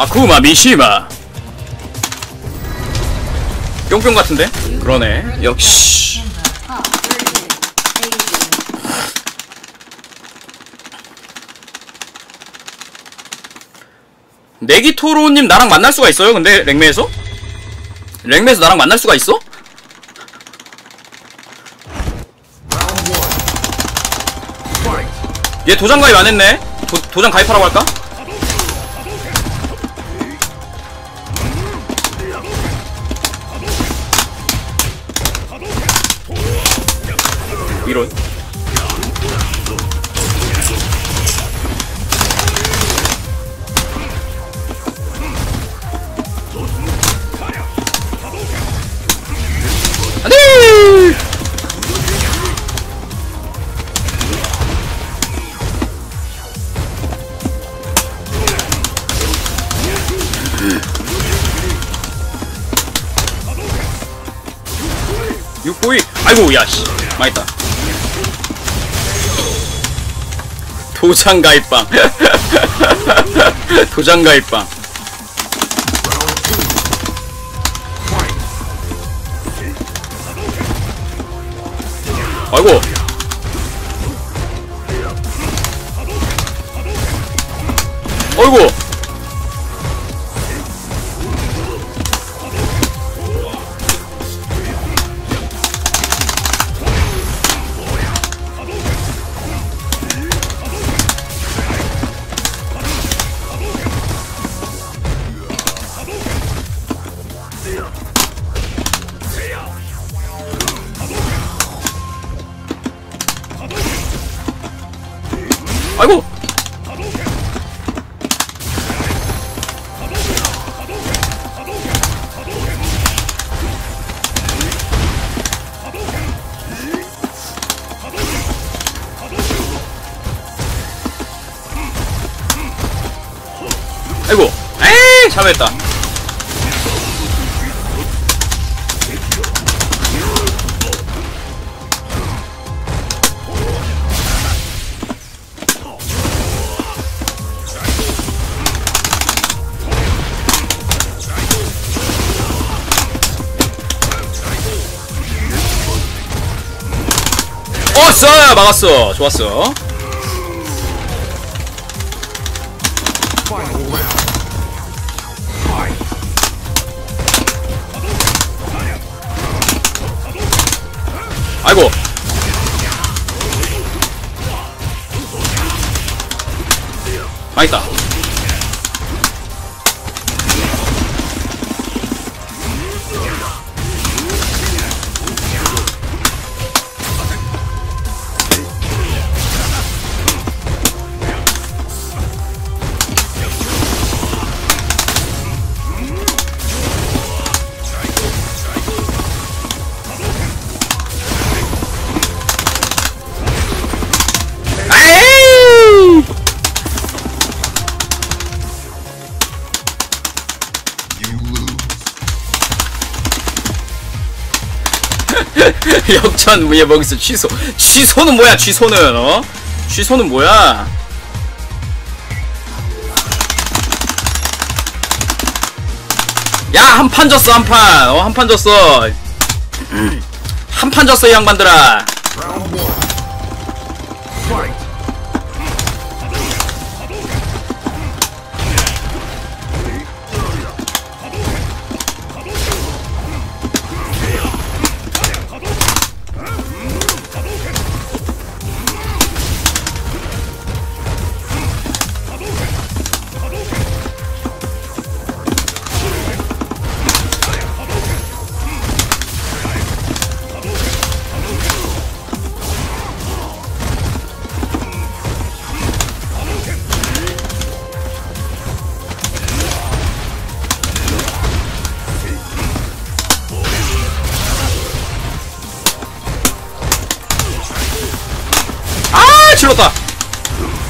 아쿠마 미시마 뿅뿅 같은데? 그러네 역시 내기토로님 나랑 만날 수가 있어요 근데 랭메에서? 랭메에서 나랑 만날 수가 있어? 얘 도장 가입 안 했네? 도, 도장 가입하라고 할까? 이런. 육보이. 아이고 야씨. 망했다 도장 가입방. 도장 가입방. 아이고. 아이고 아이고! 아이고! 에이! 잘못했다 어싸 막았어. 좋았어. 아이고. 망했다 역전 무예 먹이서 취소. 취소는 뭐야 취소는 어? 취소는 뭐야? 야 한 판 졌어 한판어 한 판 졌어. 한 판 졌어 이 양반들아 아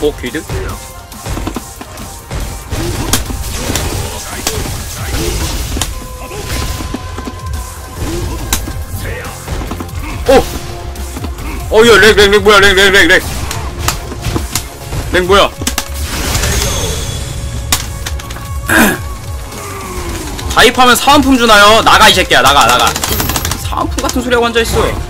오 귀드 오! 어, 야, 렉, 렉, 렉, 뭐야, 렉, 렉, 렉, 렉. 렉, 뭐야. 가입하면 사은품 주나요? 나가 이 새끼야 나가 나가 사은품 같은 소리하고 앉아있어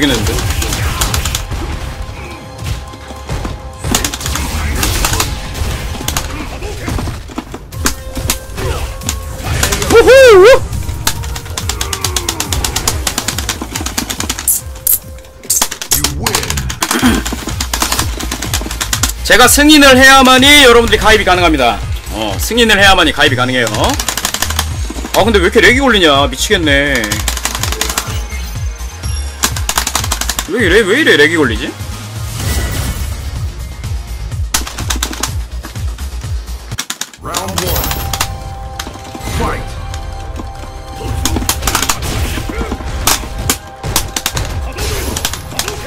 모르겠는데 후후! 제가 승인을 해야만이 여러분들이 가입이 가능합니다. 어, 승인을 해야만이 가입이 가능해요. 아, 근데 왜 이렇게 렉이 걸리냐? 미치겠네. 왜 이래? 왜 이래 렉이 걸리지?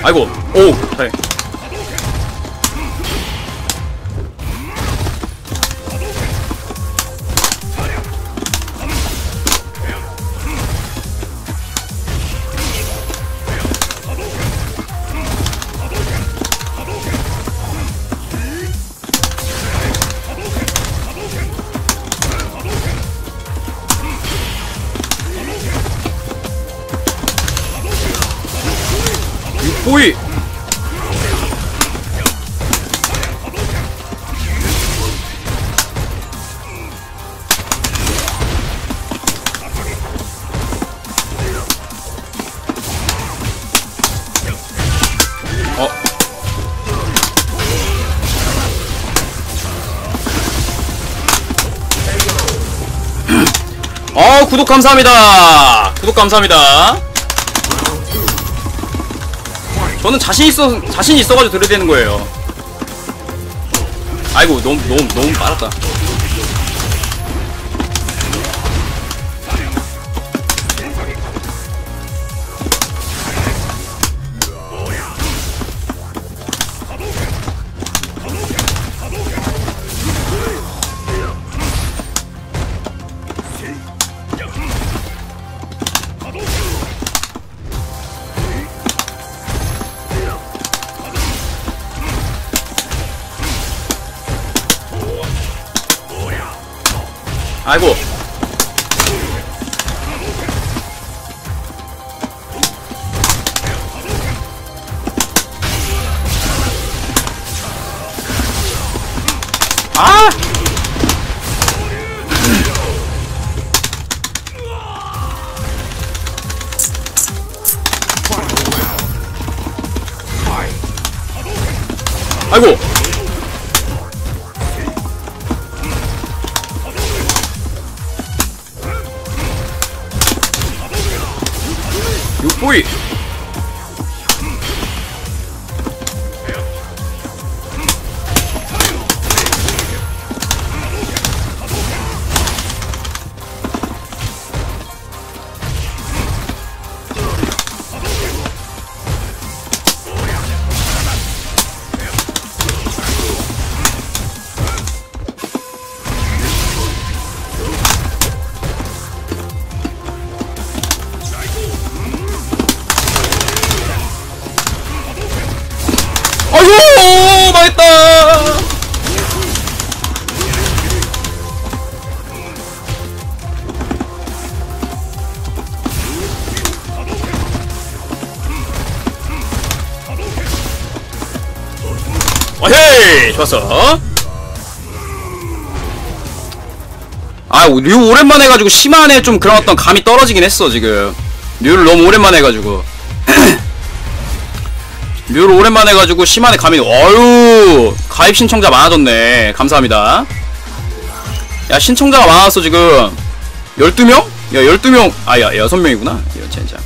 아이고, 오, 그래. 어. 어, 구독 감사합니다. 구독 감사합니다. 저는 자신 있어 자신 있어가지고 들어야 되는 거예요. 아이고 너무 너무 너무 빨았다. 아이고. 아! 아이고. 육 아유 망했다. 어헤이! 좋았어. 아 류 오랜만에 해가지고 심한에 좀 그런 어떤 감이 떨어지긴 했어 지금. 류를 너무 오랜만에 해가지고 류를 오랜만에 해가지고 심한에 감이 어유! 가입 신청자 많아졌네. 감사합니다. 야 신청자가 많았어 지금 12명? 야 12명. 아야 6명이구나. 야 진짜